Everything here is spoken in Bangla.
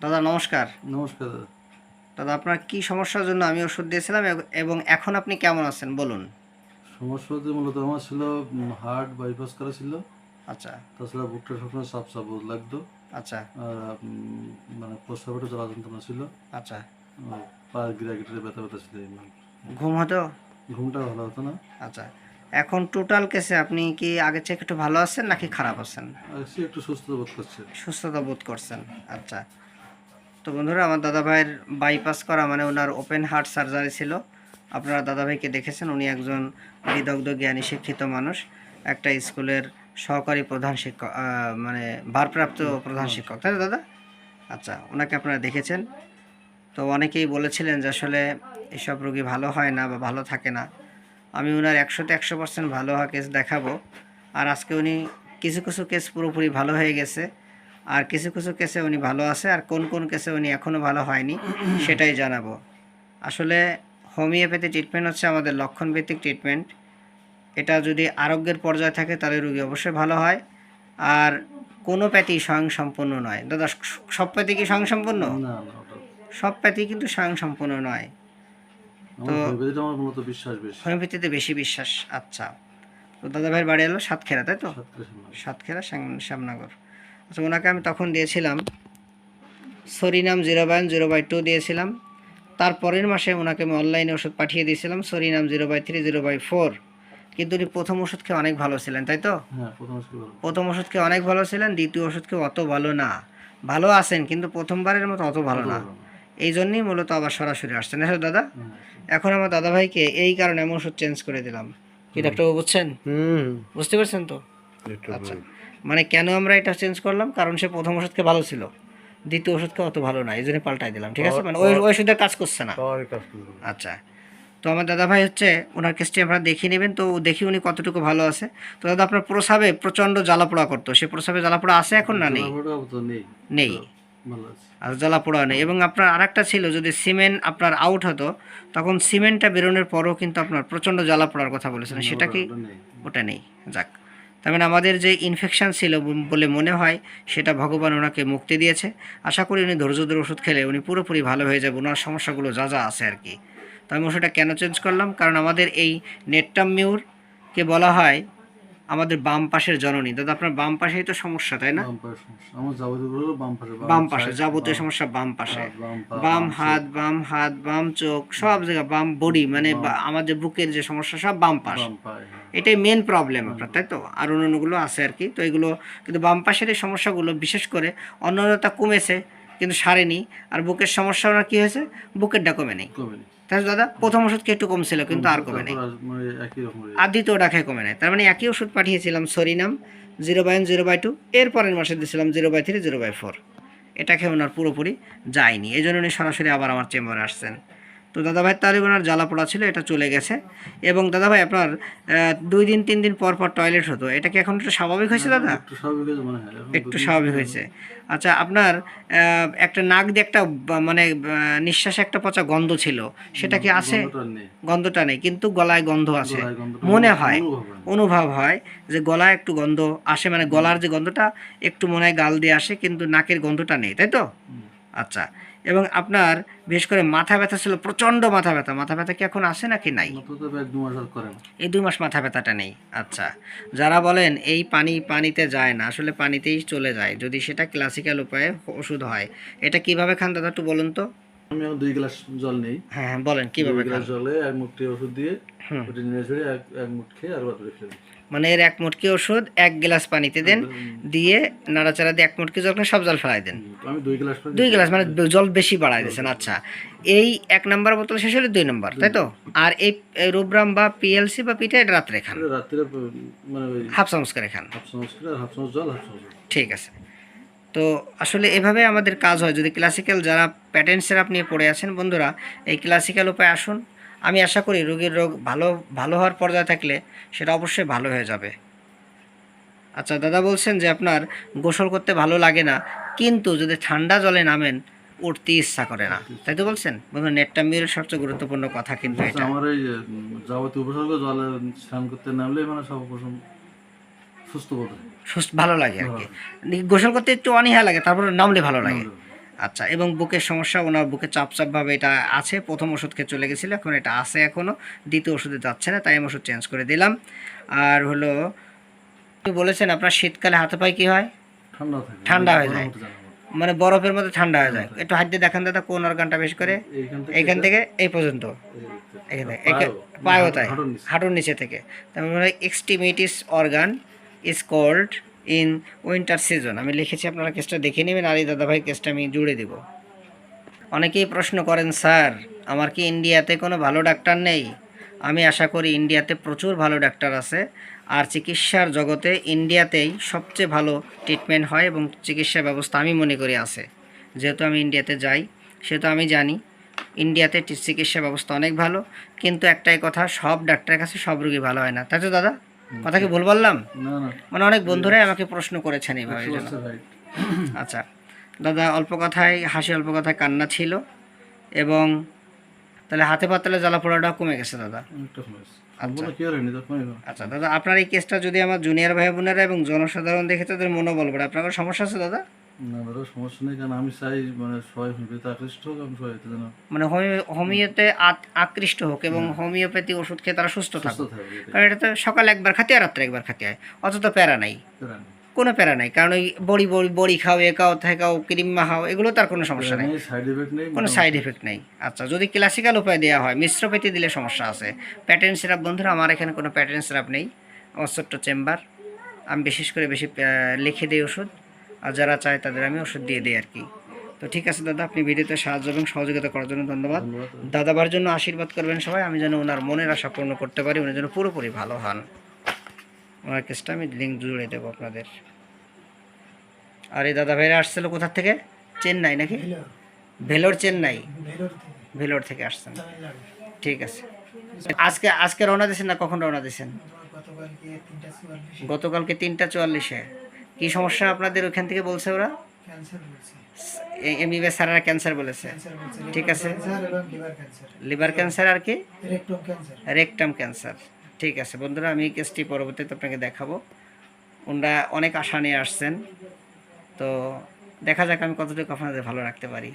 দাদা নমস্কার। নমস্কার দাদা। দাদা আপনার কি সমস্যার জন্য আমি ওষুধ দিয়েছিলাম এবং এখন আপনি কেমন আছেন? বলুন। সমস্যা হচ্ছে মূলত আমার ছিল হার্ট বাইপাস করা ছিল। আচ্ছা। তাছাড়া বুকটা সবসময় সাপ সাপ লাগতো। আচ্ছা। আর মানে প্রস্রাবেটা জ্বালা যন্ত্রণা ছিল। আচ্ছা। আর পায়ের গিরা গিটারে ব্যথা ব্যথা ছিল। ঘুম হতো? ঘুমটা ভালো হতো না। আচ্ছা। এখন টোটাল কেসে আপনি কি আগের চেয়ে একটু ভালো আছেন নাকি খারাপ আছেন? একটু সুস্থতা বোধ করছে। সুস্থতা বোধ করছেন। আচ্ছা। তো বন্ধুরা, আমার দাদা ভাইয়ের বাইপাস করা মানে ওনার ওপেন হার্ট সার্জারি ছিল। আপনারা দাদা ভাইকে দেখেছেন, উনি একজন বিদগ্ধ, জ্ঞানী, শিক্ষিত মানুষ, একটা স্কুলের সহকারী প্রধান শিক্ষক মানে ভারপ্রাপ্ত প্রধান শিক্ষক। তাই দাদা? আচ্ছা ওনাকে আপনারা দেখেছেন। তো অনেকেই বলেছিলেন যে আসলে এসব রোগী ভালো হয় না বা ভালো থাকে না। আমি ওনার একশোতে একশো পার্সেন্ট ভালো হওয়া কেস দেখাবো। আর আজকে উনি কিছু কিছু কেস পুরোপুরি ভালো হয়ে গেছে। আর কিছু কিছু কেসে উনি ভালো আছে আর কোন কোন কেসে উনি এখনও ভালো হয়নি সেটাই জানাব। আসলে হোমিওপ্যাথি ট্রিটমেন্ট হচ্ছে আমাদের লক্ষণভিত্তিক ট্রিটমেন্ট এটা যদি আরোগ্যের পর্যায়ে থাকে তাহলে রুগী অবশ্যই ভালো হয়। আর কোনো প্যাথি স্বয়ংসম্পূর্ণ নয়। দাদা সব প্যাথি কি স্বয়ংসম্পূর্ণ? সব প্যাথি কিন্তু স্বয়ংসম্পূর্ণ নয়। বেশি। হোমিওপ্যাথিতে বেশি বিশ্বাস আচ্ছা। তো দাদা ভাইয়ের বাড়ি এলো সাতক্ষীরা তাই তো? সাতক্ষীরা শ্যামনগর। আচ্ছা ওনাকে আমি তখন দিয়েছিলাম। Psorinum zero by zero by two দিয়েছিলাম। তার পরের মাসে ওনাকে আমি অনলাইনে ওষুধ পাঠিয়ে দিয়েছিলাম psorinum zero by three zero by four. কিন্তু উনি প্রথম ওষুধ খেয়ে অনেক ভালো ছিলেন তাই তো? হ্যাঁ প্রথম ওষুধ খেয়ে অনেক ভালো ছিলেন দ্বিতীয় ওষুধ খেয়ে অত ভালো না। ভালো আছেন কিন্তু প্রথমবারের মতো অত ভালো না। এই জন্যই মূলত আবার সরাসরি আসছেন হ্যাঁ দাদা? হ্যাঁ এখন আমার দাদা ভাইকে এই কারণে আমি ওষুধ চেঞ্জ করে দিলাম। কি ডাক্তারবাবু বুঝছেন? হুম। বুঝতে পারছেন তো? আচ্ছা। মানে কেন আমরা এটা চেঞ্জ করলাম? কারণ সে প্রথম ওষুধকে ভালো ছিল। দ্বিতীয় ওষুধকে অত ভালো না এই জন্য পাল্টাই দিলাম ঠিক আছে? মানে ওই ওই ওষুধের কাজ করছে না। আচ্ছা। তো আমার দাদা ভাই হচ্ছে ওনার কেসটি আপনারা দেখিয়ে নেবেন তো দেখি উনি কতটুকু ভালো আছে। তো দাদা আপনার প্রসাবে প্রচণ্ড জ্বালাপোড়া করতো সে প্রসাবে জ্বালাপোড়া আছে এখন না নেই? নেই। আর জ্বালাপোড়া নেই। এবং আপনার আরেকটা ছিল যদি সিমেন্ট আপনার আউট হতো তখন সিমেন্টটা বেরোনোর পরও কিন্তু আপনার প্রচণ্ড জ্বালাপোড়ার কথা বলেছিলেন সেটা কি ওটা নেই? যাক। তার মানে আমাদের যে ইনফেকশান ছিল বলে মনে হয়, সেটা ভগবান ওনাকে মুক্তি দিয়েছে। আশা করি উনি ধৈর্য ধরে ওষুধ খেলে উনি পুরোপুরি ভালো হয়ে যাবে, ওনার সমস্যাগুলো যা যা আছে আর কি। তো আমি ওষুধটা কেন চেঞ্জ করলাম? কারণ আমাদের এই নেটটাম মিউরকে বলা হয় আমাদের বাম পাশের জননী। দাদা আপনার বাম পাশেই তো সমস্যা তাই না? বাম পাশে যাবতীয় সমস্যা বাম পাশে। বাম হাত বাম হাত বাম চোখ সব জায়গায় বাম বডি মানে আমাদের বুকের যে সমস্যা সব বাম পাশ। হ্যাঁ। এটাই মেন প্রবলেম আপনার তাই তো? আর অন্যান্যগুলো আছে আর কি। তো এগুলো কিন্তু বাম পাশের এই সমস্যাগুলো বিশেষ করে অন্যতা কমেছে কিন্তু সারেনি। আর বুকের সমস্যা ওনার কি হয়েছে? বুকের কমে নেই কমে নেই দাদা প্রথম ওষুধ একটু একটু কমছিল কিন্তু আর কমে নেই দ্বিতীয় রয়ে আর দ্বিতীয়টা খেয়ে কমে নেয় তার মানে একই ওষুধ পাঠিয়েছিলাম psorinum zero by zero by two. এর পরের মাসে দিয়েছিলাম zero by three zero by four. এটা খেয়ে ওনার পুরোপুরি যায়নি। এই জন্য উনি সরাসরি আবার আমার চেম্বারে আসছেন। তো দাদাভাই তারই ওনার জ্বালা পোড়া ছিল এটা চলে গেছে। এবং দাদাভাই আপনার দুই দিন তিন দিন পর পর টয়লেট হতো। এটা কি এখন একটু স্বাভাবিক হয়েছে দাদা? একটু স্বাভাবিক হয়েছে আচ্ছা আপনার একটা নাক দিয়ে একটা মানে নিঃশ্বাসে একটা পচা গন্ধ ছিল। সেটা কি আছে? গন্ধটা নেই। কিন্তু গলায় গন্ধ আছে। মনে হয় অনুভব হয়। যে গলায় একটু গন্ধ আসে মানে গলার যে গন্ধটা একটু মনে হয় গাল দিয়ে আসে কিন্তু নাকের গন্ধটা নেই তাই তো? আচ্ছা এবং আপনার বিশেষ করে মাথা ব্যথা ছিল প্রচণ্ড মাথা ব্যথা। মাথা ব্যথা কি এখন আসে নাকি নাই? এই দুই মাস মাথা ব্যথাটা নেই। আচ্ছা যারা বলেন এই পানি পানিতে যায় না আসলে পানিতেই চলে যায় যদি সেটা ক্লাসিক্যাল উপায়ে ওষুধ হয় এটা কীভাবে খান দাদা একটু বলুন তো? আমি এখন দুই গ্লাস জল নেই। হ্যাঁ হ্যাঁ বলেন কীভাবে গ্লাস জলে এক মুঠি ওষুধ দিয়ে হুম। ওটা নিয়ে ছেড়ে এক এক মুঠ খেয়ে আর বাদ রেখে মানে এর এক মুটকি ওষুধ এক গ্লাস পানিতে দেন দিয়ে নাড়াচাড়া দিয়ে এক মুটকি জল সব জল ফেলাই দেন। দুই গ্লাস মানে জল বেশি বাড়াই দিয়েছেন আচ্ছা। এই এক নাম্বার বোতল শেষ হলে দুই নম্বর তাই তো? আর এই রুব্রাম বা পিএলসি বা পিঠা এটা রাত্রে খান। মানে হাফ চামচ করে খান। ঠিক আছে। তো আসলে এভাবে আমাদের কাজ হয়। যদি ক্লাসিক্যাল যারা প্যাটার্ন সেরাপ নিয়ে পড়ে আছেন বন্ধুরা এই ক্লাসিক্যাল উপায় আসুন। আমি আশা করি রোগীর রোগ ভালো ভালো হওয়ার পর্যায়ে থাকলে সেটা অবশ্যই ভালো হয়ে যাবে। আচ্ছা দাদা বলছেন যে আপনার গোসল করতে ভালো লাগে না কিন্তু যদি ঠান্ডা জলে নামেন উঠতে ইচ্ছা করে না। তাই তো বলছেন? বন্ধু নেটটা মিরের সবচেয়ে গুরুত্বপূর্ণ কথা কিন্তু আচ্ছা, এটা। আমার এই যাবতীয় উপসর্গ জলে স্নান করতে নামলে মানে সব উপশম সুস্থ বোধ সুস্থ ভালো লাগে আর কি। গোসল করতে একটু অনীহা লাগে তারপরে নামলে ভালো লাগে। আচ্ছা এবং বুকের সমস্যা ওনার বুকে চাপ চাপ এটা আছে। প্রথম ওষুধ খেয়ে চলে গেছিল এখন এটা আছে এখনও দ্বিতীয় ওষুধে যাচ্ছে না তাই আমি ওষুধ চেঞ্জ করে দিলাম। আর হলো বলেছেন আপনার শীতকালে হাতে পায়ে কী হয়? ঠান্ডা ঠান্ডা হয়ে যায়। মানে বরফের মধ্যে ঠান্ডা হয়ে যায়। একটু হাত দিয়ে দেখান দাদা কোন অর্গানটা বেশ করে? এখান থেকে এই পর্যন্ত। এখানে পায়েও, তাই। হাঁটুর নিচে। থেকে। তার মানে extremities organ is called in winter season আমি লিখেছি, আপনারা কেসটা দেখে নেবেন। আর এই দাদাভাই কেসটা আমি জুড়ে দেব। অনেকেই প্রশ্ন করেন, স্যার, আমার কি ইন্ডিয়াতে কোনো ভালো ডাক্তার নেই? আমি আশা করি ইন্ডিয়াতে প্রচুর ভালো ডাক্তার আছে। আর চিকিৎসার জগতে ইন্ডিয়াতেই সবচেয়ে ভালো ট্রিটমেন্ট হয় এবং চিকিৎসা ব্যবস্থা আমি মনে করি আছে। যেহেতু আমি ইন্ডিয়াতে যাই, সেহেতু আমি জানি ইন্ডিয়াতে চিকিৎসা ব্যবস্থা অনেক ভালো। কিন্তু একটাই কথা, সব ডাক্তারের কাছে সব রোগী ভালো হয় না। তাই তো দাদা? কথা কি ভুল বললাম? মানে অনেক বন্ধুরাই আমাকে প্রশ্ন করেছেন এইভাবে। আচ্ছা। দাদা অল্প কথায় হাসি অল্প কথায় কান্না ছিল এবং তাহলে হাতে পাতলে জ্বালা পোড়াটা কমে গেছে দাদা। আচ্ছা। আচ্ছা দাদা আপনার এই কেসটা যদি আমার জুনিয়র ভাই বোনেরা এবং জনসাধারণ দেখে তাদের মনোবল বাড়ে আপনার সমস্যা আছে দাদা? না দাদা সমস্যা নেই কারণ আমি চাই মানে সবাই হোমিওপ্যাথি আকৃষ্ট হোক আমি সবাই যেন মানে হোমিও হোমিওতে আকৃষ্ট হোক এবং হোমিওপ্যাথি ওষুধ খেয়ে তারা সুস্থ থাকুক। কারণ এটা তো সকালে একবার খাতে আর রাত্রে একবার খাতে হয় অত তো প্যারা নাই। কোনো প্যারা নাই কারণ ওই বড়ি বড়ি বড়ি খাও এ খাও থে খাও ক্রিম মাখাও এগুলো তার কোনো সমস্যা নেই। কোনো সাইড এফেক্ট নেই। আচ্ছা যদি ক্লাসিক্যাল উপায় দেওয়া হয় মিশ্রপেতি দিলে সমস্যা আছে। প্যাটার্ন সিরাপ বন্ধুরা আমার এখানে কোনো প্যাটার্ন সিরাপ নেই। আমার ছোট্ট চেম্বার আমি বিশেষ করে বেশি লিখে দিই ওষুধ। আর যারা চায় তাদের আমি ওষুধ দিয়ে দিই আর কি। তো ঠিক আছে দাদা আপনি ভিডিওতে সাহায্য এবং সহযোগিতা করার জন্য ধন্যবাদ। দাদাবার জন্য আশীর্বাদ করবেন সবাই আমি যেন ওনার মনের আশা পূর্ণ করতে পারি উনি যেন পুরোপুরি ভালো হন। ওনার কেসটা আমি লিঙ্ক জুড়ে দেবো আপনাদের। আর এই দাদা ভাইরা আসছিল কোথা থেকে? চেন্নাই নাকি? ভেলোর। চেন্নাই। ভেলোর থেকে। আসছেন। ঠিক আছে। আজকে আজকে রওনা দিয়েছেন না কখন রওনা দিয়েছেন গতকালকে তিনটা চুয়াল্লিশে। কি সমস্যা আপনাদের ওখান থেকে বলছে ওরা? এমবিবিএস স্যারেরা ক্যান্সার বলেছে। ঠিক আছে। লিভার ক্যান্সার আর কি? রেকটাম ক্যান্সার ঠিক আছে বন্ধুরা আমি কেসটি পরবর্তীতে আপনাকে দেখাবো। ওনারা অনেক আশা নিয়ে আসছেন। তো দেখা যাক আমি কতটুকু আপনাদের ভালো রাখতে পারি।